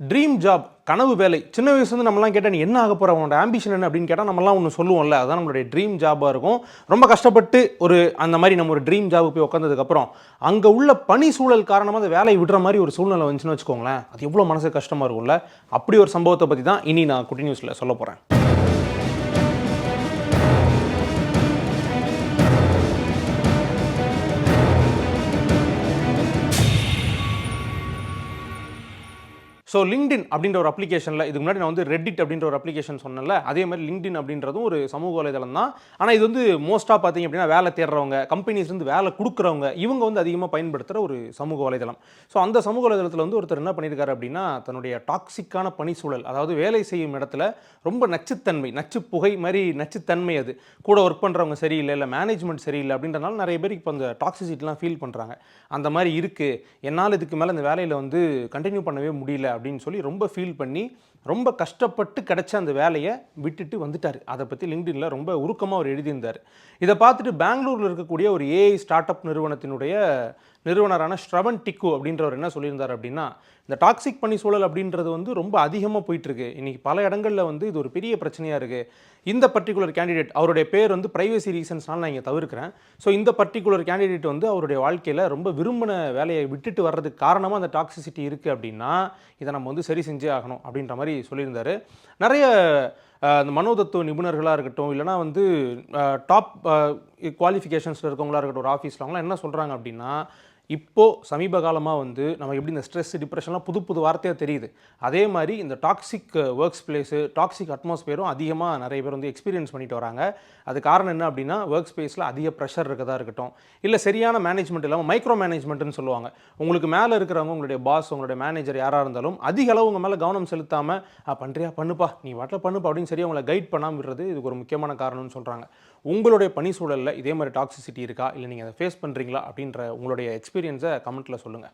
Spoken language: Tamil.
ட்ரீம் ஜாப் கனவு வேலை. சின்ன வயசுலேருந்து நம்மலாம் கேட்டால் நீ என்ன ஆக போகிற உன்னோட ஆம்பிஷன் என்ன? அப்படின்னு கேட்டால் நம்மலாம் ஒன்று சொல்லுவோம்ல. அதான் நம்மளுடைய ட்ரீம் ஜாபாக இருக்கும். ரொம்ப கஷ்டப்பட்டு ஒரு அந்த மாதிரி நம்ம ஒரு ட்ரீம் ஜாபுக்கு போய் உட்காந்ததுக்கப்புறம் அங்கே உள்ள பணி சூழல் காரணமாக அந்த வேலையை விடுற மாதிரி ஒரு சூழ்நிலை வந்துச்சுன்னு வச்சுக்கோங்களேன். அது எவ்வளோ மனசு கஷ்டமாக இருக்கும்ல. அப்படி ஒரு சம்பவத்தை பற்றி தான் இனி நான் குட்டி நியூஸில் சொல்ல போகிறேன் ஸோ லிங்க்டின் அப்படின்ற ஒரு அப்ளிகேஷனில் இதுக்கு முன்னாடி நான் வந்து ரெட்டிட் அப்படின்ற ஒரு அப்ளிகேஷன் சொன்னேன்ல அதே மாதிரி லிங்க்டின் அப்படின்றதும் ஒரு சமூக வலைதளம் தான். ஆனால் இது வந்து மோஸ்ட்டாக பார்த்தீங்க அப்படின்னா வேலை தேடுறவங்க கம்பெனிஸ்லேருந்து வேலை கொடுக்குறவங்க இவங்க வந்து அதிகமாக பயன்படுத்துகிற ஒரு சமூக வலைதளம். ஸோ அந்த சமூக வலைதளத்தில் வந்து ஒருத்தர் என்ன பண்ணியிருக்காரு அப்படின்னா தன்னுடைய டாக்ஸிக்கான பணிச்சூழல் அதாவது வேலை செய்யும் இடத்துல ரொம்ப நச்சுத்தன்மை நச்சு புகை மாதிரி நச்சுத்தன்மை அது. கூட ஒர்க் பண்ணுறவங்க சரியில்லை இல்லை மேனேஜ்மெண்ட் சரியில்லை அப்படின்றனால நிறைய பேருக்கு இப்போ அந்த டாக்ஸிசிட்டிலாம் ஃபீல் பண்ணுறாங்க அந்த மாதிரி இருக்குது என்னால் இதுக்கு மேலே இந்த வேலையில் வந்து கண்டினியூ பண்ணவே முடியல அப்படின்னு சொல்லி ரொம்ப ஃபீல் பண்ணி ரொம்ப கஷ்டப்பட்டு கிடைச்ச அந்த வேலையை விட்டுட்டு வந்துட்டார். அதை பற்றி லிங்க்டின்ல ரொம்ப உருக்கமாக அவர் எழுதியிருந்தார். இதை பார்த்துட்டு பெங்களூரில் இருக்கக்கூடிய ஒரு ஏஐ ஸ்டார்ட் அப் நிறுவனத்தினுடைய நிறுவனரான ஸ்ரவன் டிக்கு அப்படின்றவர் என்ன சொல்லியிருந்தார் அப்படின்னா இந்த டாக்ஸிக் பணி சூழல் அப்படின்றது வந்து ரொம்ப அதிகமாக போயிட்டுருக்கு. இன்றைக்கி பல இடங்களில் வந்து இது ஒரு பெரிய பிரச்சனையாக இருக்குது இந்த பர்டிகுலர் கேண்டிடேட் அவருடைய பேர் வந்து ப்ரைவசி ரீசன்ஸ்னால் நான் இங்கே தவிர்க்கிறேன். ஸோ இந்த பர்டிகுலர் கேண்டிடேட் வந்து அவருடைய வாழ்க்கையில் ரொம்ப விரும்பின வேலையை விட்டுட்டு வர்றதுக்கு காரணமாக அந்த டாக்ஸிசிட்டி இருக்குது அப்படின்னா இதை நம்ம வந்து சரி செஞ்சே ஆகணும் அப்படின்ற மாதிரி சொல்லியிருந்தாரு. நிறைய இந்த மனோதத்துவ நிபுணர்களாக இருக்கட்டும் இல்லைனா வந்து டாப் குவாலிஃபிகேஷன்ஸில் இருக்கவங்களா இருக்கட்டும் ஒரு ஆஃபீஸில் அவங்களாம் என்ன சொல்கிறாங்க அப்படின்னா இப்போது சமீப காலமாக வந்து நம்ம எப்படி இந்த ஸ்ட்ரெஸ் டிப்ரெஷன்லாம் புது புது வார்த்தையாக தெரியுது. அதே மாதிரி இந்த டாக்ஸிக் ஒர்க்ஸ் பிளேஸு டாக்ஸிக் அட்மாஸ்பியரும் அதிகமாக நிறைய பேர் வந்து எக்ஸ்பீரியன்ஸ் பண்ணிட்டு வராங்க. அது காரணம் என்ன அப்படின்னா ஒர்க் ஸ்பேஸில் அதிக ப்ரெஷர் இருக்கதா இருக்கட்டும். இல்லை சரியான மேனேஜ்மெண்ட் இல்லாமல் மைக்ரோ மேனேஜ்மெண்ட்னு சொல்லுவாங்க. உங்களுக்கு மேலே இருக்கிறவங்க உங்களுடைய பாஸ் உங்களுடைய மேனேஜர் யாராக இருந்தாலும் அதிக அளவு உங்கள் மேலே கவனம் செலுத்தாமல் பண்ணுறியா பண்ணுப்பா. நீ வாட்டில் பண்ணுப்பா. அப்படின்னு சொல்லி அவங்கள கைட் பண்ணாமல் விடுறது இதுக்கு ஒரு முக்கியமான காரணம்னு சொல்கிறாங்க உங்களுடைய பணி சூழலில் இதே மாதிரி டாக்ஸிசிட்டி இருக்கா? இல்லை நீங்கள் அதை ஃபேஸ் பண்ணுறீங்களா அப்படின்ற உங்களுடைய எக்ஸ்பீரியன்ஸை கமெண்ட்டில் சொல்லுங்கள்